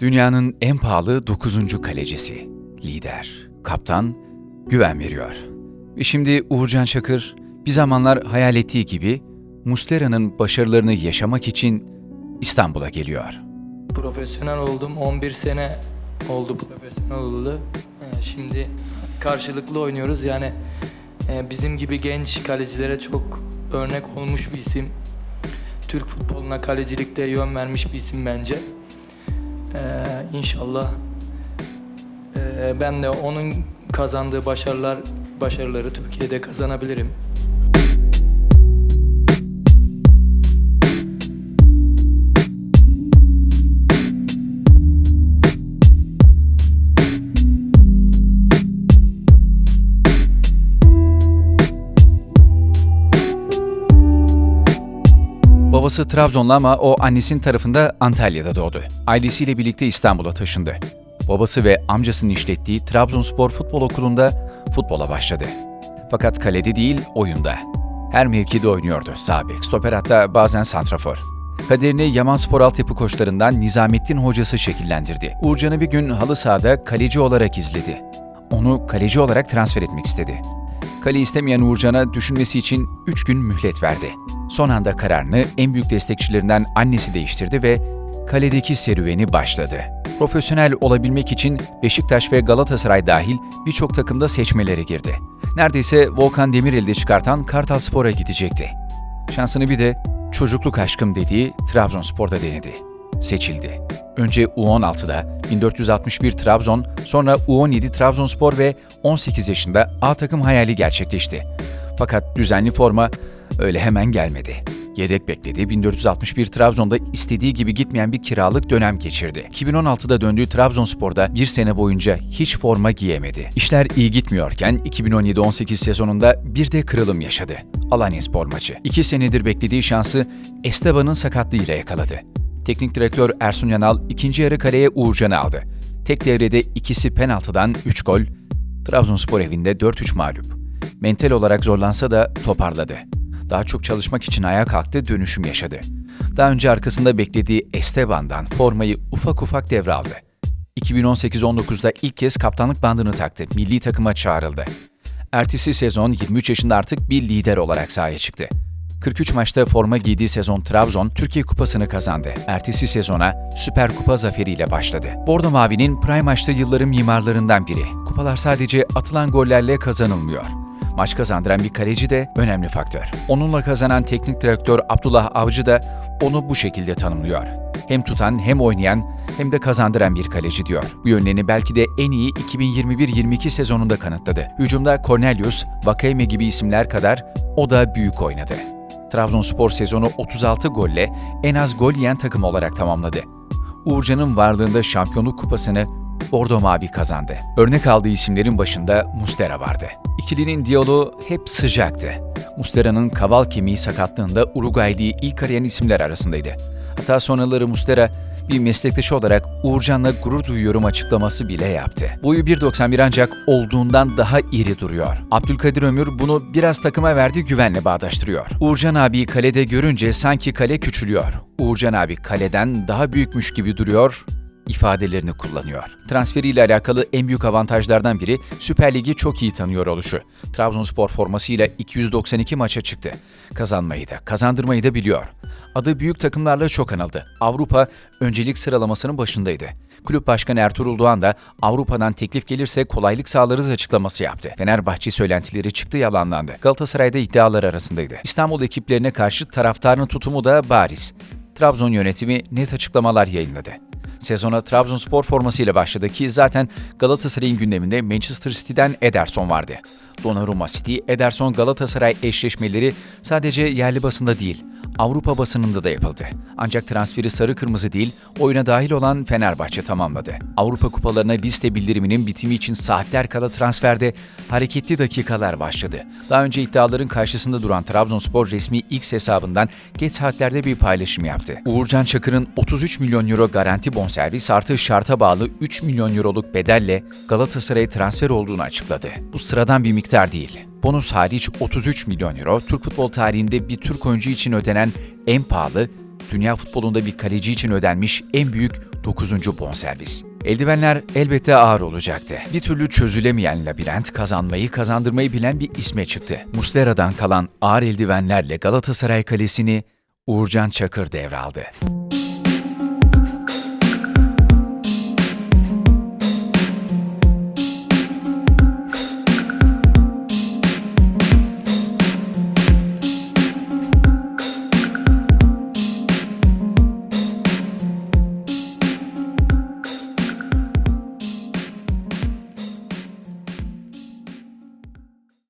Dünyanın en pahalı 9. kalecisi, lider, kaptan, güven veriyor. Ve şimdi Uğurcan Çakır bir zamanlar hayal ettiği gibi Muslera'nın başarılarını yaşamak için İstanbul'a geliyor. Profesyonel oldum. 11 sene oldu profesyonel olalı. Ee, Şimdi karşılıklı oynuyoruz. Yani e, bizim gibi genç kalecilere çok örnek olmuş bir isim. Türk futboluna kalecilikte yön vermiş bir isim bence. Ee, İnşallah e, ben de onun kazandığı başarılar başarıları Türkiye'de kazanabilirim. Babası Trabzonlu ama o annesinin tarafında Antalya'da doğdu. Ailesiyle birlikte İstanbul'a taşındı. Babası ve amcasının işlettiği Trabzonspor Futbol Okulu'nda futbola başladı. Fakat kalede değil, oyunda. Her mevkide oynuyordu. Sağ stoper hatta bazen santrafor. Kaderini Yaman Spor altyapı koçlarından Nizamettin hocası şekillendirdi. Uğurcan'ı bir gün halı sahada kaleci olarak izledi. Onu kaleci olarak transfer etmek istedi. Kale istemeyen Uğurcan'a düşünmesi için 3 gün mühlet verdi. Son anda kararını en büyük destekçilerinden annesi değiştirdi ve kaledeki serüveni başladı. Profesyonel olabilmek için Beşiktaş ve Galatasaray dahil birçok takımda seçmelere girdi. Neredeyse Volkan Demirel'i de çıkartan Kartalspor'a gidecekti. Şansını bir de çocukluk aşkım dediği Trabzonspor'da denedi. Seçildi. Önce U16'da 1461 Trabzon, sonra U17 Trabzonspor ve 18 yaşında A takım hayali gerçekleşti. Fakat düzenli forma öyle hemen gelmedi. Yedek bekledi. 1461 Trabzon'da istediği gibi gitmeyen bir kiralık dönem geçirdi. 2016'da döndüğü Trabzonspor'da bir sene boyunca hiç forma giyemedi. İşler iyi gitmiyorken 2017-18 sezonunda bir de kırılım yaşadı. Alanyaspor maçı. İki senedir beklediği şansı Esteban'ın sakatlığıyla yakaladı. Teknik direktör Ersun Yanal ikinci yarı kaleye Uğurcan'ı aldı. Tek devrede ikisi penaltıdan 3 gol, Trabzonspor evinde 4-3 mağlup. Mental olarak zorlansa da toparladı. Daha çok çalışmak için ayağa kalktı, dönüşüm yaşadı. Daha önce arkasında beklediği Esteban'dan formayı ufak ufak devraldı. 2018-19'da ilk kez kaptanlık bandını taktı, milli takıma çağrıldı. Ertesi sezon 23 yaşında artık bir lider olarak sahaya çıktı. 43 maçta forma giydiği sezon Trabzon, Türkiye Kupası'nı kazandı. Ertesi sezona Süper Kupa zaferiyle başladı. Bordo Mavi'nin prime maçta yılların mimarlarından biri. Kupalar sadece atılan gollerle kazanılmıyor. Maç kazandıran bir kaleci de önemli faktör. Onunla kazanan teknik direktör Abdullah Avcı da onu bu şekilde tanımlıyor. Hem tutan hem oynayan hem de kazandıran bir kaleci diyor. Bu yönlerini belki de en iyi 2021-22 sezonunda kanıtladı. Hücumda Cornelius, Vakayeme gibi isimler kadar o da büyük oynadı. Trabzonspor sezonu 36 golle en az gol yiyen takım olarak tamamladı. Uğurcan'ın varlığında şampiyonluk kupasını Bordo Mavi kazandı. Örnek aldığı isimlerin başında Mustera vardı. İkilinin diyaloğu hep sıcaktı. Mustera'nın kaval kemiği sakatlığında Uruguaylı'yı ilk arayan isimler arasındaydı. Hatta sonraları Mustera bir meslektaşı olarak Uğurcan'la gurur duyuyorum açıklaması bile yaptı. Boyu 1.91 ancak olduğundan daha iri duruyor. Abdülkadir Ömür bunu biraz takıma verdiği güvenle bağdaştırıyor. Uğurcan abi kalede görünce sanki kale küçülüyor. Uğurcan abi kaleden daha büyükmüş gibi duruyor ifadelerini kullanıyor. Transferiyle alakalı en büyük avantajlardan biri Süper Lig'i çok iyi tanıyor oluşu. Trabzonspor formasıyla 292 maça çıktı. Kazanmayı da, kazandırmayı da biliyor. Adı büyük takımlarla çok anıldı. Avrupa öncelik sıralamasının başındaydı. Kulüp Başkanı Ertuğrul Doğan da Avrupa'dan teklif gelirse kolaylık sağlarız açıklaması yaptı. Fenerbahçe söylentileri çıktı yalanlandı. Galatasaray'da iddialar arasındaydı. İstanbul ekiplerine karşı taraftarın tutumu da bariz. Trabzon yönetimi net açıklamalar yayınladı. Sezona Trabzonspor formasıyla başladı ki zaten Galatasaray'ın gündeminde Manchester City'den Ederson vardı. Donnarumma City, Ederson Galatasaray eşleşmeleri sadece yerli basında değil, Avrupa basınında da yapıldı. Ancak transferi sarı kırmızı değil, oyuna dahil olan Fenerbahçe tamamladı. Avrupa kupalarına liste bildiriminin bitimi için saatler kala transferde hareketli dakikalar başladı. Daha önce iddiaların karşısında duran Trabzonspor resmi X hesabından geç saatlerde bir paylaşım yaptı. Uğurcan Çakır'ın 33 milyon euro garanti bonservis artı şarta bağlı 3 milyon euroluk bedelle Galatasaray'a transfer olduğunu açıkladı. Bu sıradan bir miktar değil. Bonus hariç 33 milyon euro Türk futbol tarihinde bir Türk oyuncu için ödenen en pahalı dünya futbolunda bir kaleci için ödenmiş en büyük 9. bonservis. Eldivenler elbette ağır olacaktı. Bir türlü çözülemeyen labirent kazanmayı kazandırmayı bilen bir isme çıktı. Muslera'dan kalan ağır eldivenlerle Galatasaray kalesini Uğurcan Çakır devraldı.